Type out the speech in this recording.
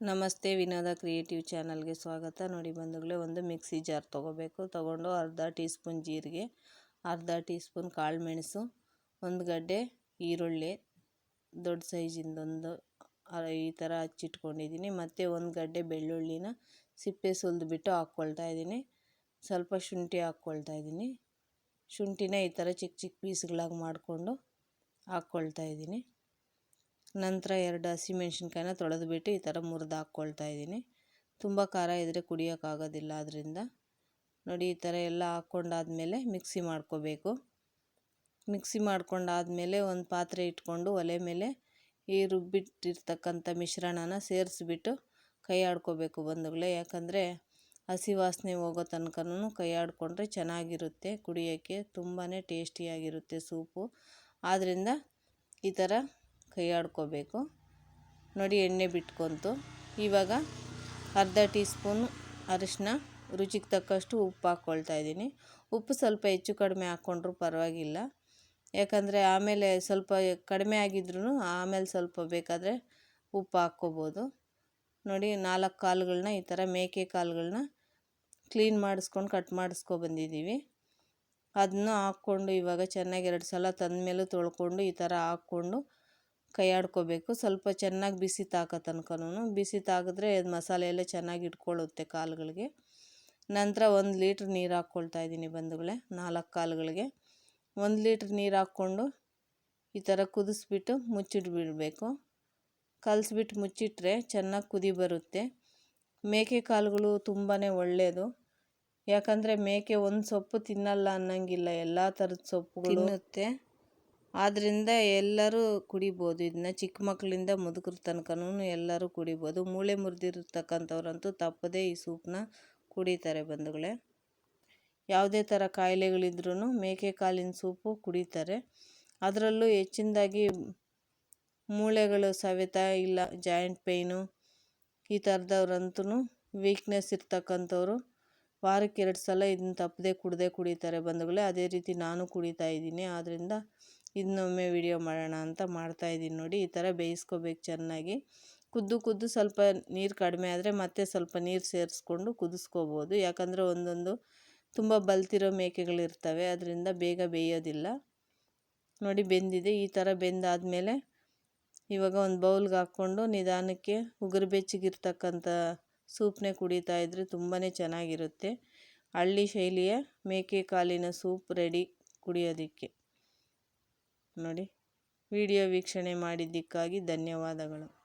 ನಮಸ್ತೆ ವಿನೋದ ಕ್ರಿಯೇಟಿವ್ ಚಾನಲ್ಗೆ ಸ್ವಾಗತ. ನೋಡಿ ಬಂಧುಗಳೇ, ಒಂದು ಮಿಕ್ಸಿ ಜಾರ್ ತೊಗೋಬೇಕು. ತೊಗೊಂಡು ಅರ್ಧ ಟೀ ಸ್ಪೂನ್ ಜೀರಿಗೆ, ಅರ್ಧ ಟೀ ಸ್ಪೂನ್ ಕಾಳು ಮೆಣಸು ಒಂದು ಗಡ್ಡೆ ಈರುಳ್ಳಿ, ದೊಡ್ಡ ಸೈಜಿಂದೊಂದು ಈ ಥರ ಹಚ್ಚಿಟ್ಕೊಂಡಿದ್ದೀನಿ. ಮತ್ತು ಒಂದು ಗಡ್ಡೆ ಬೆಳ್ಳುಳ್ಳಿನ ಸಿಪ್ಪೆ ಸುಲಿದ್ಬಿಟ್ಟು ಹಾಕ್ಕೊಳ್ತಾ ಇದ್ದೀನಿ. ಸ್ವಲ್ಪ ಶುಂಠಿ ಹಾಕ್ಕೊಳ್ತಾ ಇದ್ದೀನಿ. ಶುಂಠಿನ ಈ ಥರ ಚಿಕ್ಕ ಚಿಕ್ಕ ಪೀಸ್ಗಳಾಗಿ ಮಾಡಿಕೊಂಡು ಹಾಕ್ಕೊಳ್ತಾ ಇದ್ದೀನಿ. ನಂತರ ಎರಡು ಹಸಿಮೆಣ್ಸಿನ್ಕಾಯಿನ ತೊಳೆದುಬಿಟ್ಟು ಈ ಥರ ಮುರಿದು ಹಾಕ್ಕೊಳ್ತಾ ಇದ್ದೀನಿ. ತುಂಬ ಖಾರ ಇದ್ದರೆ ಕುಡಿಯೋಕ್ಕಾಗೋದಿಲ್ಲ ಅದರಿಂದ ನೋಡಿ ಈ ಥರ ಎಲ್ಲ ಹಾಕ್ಕೊಂಡಾದ್ಮೇಲೆ ಮಿಕ್ಸಿ ಮಾಡ್ಕೋಬೇಕು. ಮಿಕ್ಸಿ ಮಾಡ್ಕೊಂಡಾದ್ಮೇಲೆ ಒಂದು ಪಾತ್ರೆ ಇಟ್ಕೊಂಡು ಒಲೆ ಮೇಲೆ ಈ ರುಬ್ಬಿಟ್ಟಿರ್ತಕ್ಕಂಥ ಮಿಶ್ರಣನ ಸೇರಿಸ್ಬಿಟ್ಟು ಕೈ ಆಡ್ಕೋಬೇಕು ಬಂಧುಗಳೇ. ಯಾಕಂದರೆ ಹಸಿ ವಾಸನೆ ಹೋಗೋ ತನಕನೂ ಕೈ ಆಡಿಕೊಂಡ್ರೆ ಚೆನ್ನಾಗಿರುತ್ತೆ, ಕುಡಿಯೋಕ್ಕೆ ತುಂಬಾ ಟೇಸ್ಟಿಯಾಗಿರುತ್ತೆ ಸೂಪು. ಆದ್ದರಿಂದ ಈ ಥರ ಕೈ ಆಡ್ಕೋಬೇಕು ನೋಡಿ ಎಣ್ಣೆ ಬಿಟ್ಕೊತು. ಇವಾಗ ಅರ್ಧ ಟೀ ಸ್ಪೂನು ಅರಿಶಿನ ರುಚಿಗೆ ತಕ್ಕಷ್ಟು ಉಪ್ಪು ಹಾಕ್ಕೊಳ್ತಾ ಇದ್ದೀನಿ. ಉಪ್ಪು ಸ್ವಲ್ಪ ಹೆಚ್ಚು ಕಡಿಮೆ ಹಾಕ್ಕೊಂಡ್ರೂ ಪರವಾಗಿಲ್ಲ. ಯಾಕಂದರೆ ಆಮೇಲೆ ಸ್ವಲ್ಪ ಕಡಿಮೆ ಆಗಿದ್ರೂ ಆಮೇಲೆ ಸ್ವಲ್ಪ ಬೇಕಾದರೆ ಉಪ್ಪು ಹಾಕ್ಕೋಬೋದು. ನೋಡಿ ನಾಲ್ಕು ಕಾಲುಗಳನ್ನ ಈ ಥರ ಮೇಕೆ ಕಾಲುಗಳನ್ನ ಕ್ಲೀನ್ ಮಾಡಿಸ್ಕೊಂಡು ಕಟ್ ಮಾಡಿಸ್ಕೊ ಬಂದಿದ್ದೀವಿ. ಅದನ್ನು ಹಾಕ್ಕೊಂಡು ಇವಾಗ ಚೆನ್ನಾಗಿ ಎರಡು ಸಲ ತಂದ ಮೇಲೂ ತೊಳ್ಕೊಂಡು ಈ ಥರ ಹಾಕ್ಕೊಂಡು ಕೈ ಆಡ್ಕೋಬೇಕು ಸ್ವಲ್ಪ ಚೆನ್ನಾಗಿ ಬಿಸಿ ತಾಕೋ ತನಕನೂ ಬಿಸಿ ತಾಗಿದ್ರೆ ಮಸಾಲೆ ಎಲ್ಲ ಚೆನ್ನಾಗಿ ಇಟ್ಕೊಳ್ಳುತ್ತೆ ಕಾಲುಗಳಿಗೆ. ನಂತರ ಒಂದು ಲೀಟ್ರ್ ನೀರು ಹಾಕ್ಕೊಳ್ತಾ ಇದ್ದೀನಿ ಬಂಧುಗಳೇ, ನಾಲ್ಕು ಕಾಲುಗಳಿಗೆ. ಒಂದು ಲೀಟ್ರ್ ನೀರು ಹಾಕ್ಕೊಂಡು ಈ ಥರ ಕುದಿಸ್ಬಿಟ್ಟು ಮುಚ್ಚಿಟ್ಬಿಡಬೇಕು ಕಲಸ್ಬಿಟ್ಟು ಮುಚ್ಚಿಟ್ರೆ ಚೆನ್ನಾಗಿ ಕುದಿ ಬರುತ್ತೆ. ಮೇಕೆ ಕಾಳುಗಳು ತುಂಬಾ ಒಳ್ಳೆಯದು ಯಾಕಂದರೆ ಮೇಕೆ ಒಂದು ಸೊಪ್ಪು ತಿನ್ನಲ್ಲ ಅನ್ನಂಗಿಲ್ಲ. ಎಲ್ಲ ಥರದ ಸೊಪ್ಪು ತಿನ್ನುತ್ತೆ. ಆದ್ದರಿಂದ ಎಲ್ಲರೂ ಕುಡಿಬೋದು. ಇದನ್ನ ಚಿಕ್ಕ ಮಕ್ಕಳಿಂದ ಮುದುಕರ ತನಕನೂ ಎಲ್ಲರೂ ಕುಡಿಬೋದು. ಮೂಳೆ ಮುರಿದಿರ್ತಕ್ಕಂಥವ್ರಂತೂ ತಪ್ಪದೇ ಈ ಸೂಪನ್ನ ಕುಡಿತಾರೆ ಬಂಧುಗಳೇ. ಯಾವುದೇ ಥರ ಕಾಯಿಲೆಗಳಿದ್ರೂ ಮೇಕೆ ಕಾಲಿನ ಸೂಪು ಕುಡಿತಾರೆ. ಅದರಲ್ಲೂ ಹೆಚ್ಚಿನದಾಗಿ ಮೂಳೆಗಳು ಸವೆತ ಇಲ್ಲ, ಜಾಯಿಂಟ್ ಪೇಯ್ನು ಈ ಥರದವ್ರಂತೂ ವೀಕ್ನೆಸ್ ಇರ್ತಕ್ಕಂಥವ್ರು ವಾರಕ್ಕೆ ಎರಡು ಸಲ ಇದನ್ನ ತಪ್ಪದೆ ಕುಡದೆ ಕುಡಿತಾರೆ ಬಂಧುಗಳೇ. ಅದೇ ರೀತಿ ನಾನು ಕುಡಿತಾ ಇದ್ದೀನಿ. ಆದ್ದರಿಂದ ಇನ್ನೊಮ್ಮೆ ವಿಡಿಯೋ ಮಾಡೋಣ ಅಂತ ಮಾಡ್ತಾಯಿದ್ದೀನಿ ನೋಡಿ. ಈ ಥರ ಬೇಯಿಸ್ಕೋಬೇಕು ಚೆನ್ನಾಗಿ. ಕುದ್ದು ಕುದ್ದು ಸ್ವಲ್ಪ ನೀರು ಕಡಿಮೆ ಆದರೆ ಮತ್ತೆ ಸ್ವಲ್ಪ ನೀರು ಸೇರಿಸ್ಕೊಂಡು ಕುದಿಸ್ಕೋಬೋದು. ಯಾಕಂದರೆ ಒಂದೊಂದು ತುಂಬ ಬಲ್ತಿರೋ ಮೇಕೆಗಳಿರ್ತವೆ ಅದರಿಂದ ಬೇಗ ಬೇಯೋದಿಲ್ಲ. ನೋಡಿ ಬೆಂದಿದೆ. ಈ ಥರ ಬೆಂದಾದಮೇಲೆ ಇವಾಗ ಒಂದು ಬೌಲ್ಗೆ ಹಾಕ್ಕೊಂಡು ನಿಧಾನಕ್ಕೆ ಉಗುರು ಬೆಚ್ಚಗಿರ್ತಕ್ಕಂಥ ಸೂಪ್ನೇ ಕುಡಿತಾ ಇದ್ದರೆ ತುಂಬಾ ಚೆನ್ನಾಗಿರುತ್ತೆ. ಹಳ್ಳಿ ಶೈಲಿಯ ಮೇಕೆ ಕಾಲಿನ ಸೂಪ್ ರೆಡಿ ಕುಡಿಯೋದಕ್ಕೆ. ನೋಡಿ. ವಿಡಿಯೋ ವೀಕ್ಷಣೆ ಮಾಡಿದ್ದಕ್ಕಾಗಿ ಧನ್ಯವಾದಗಳು.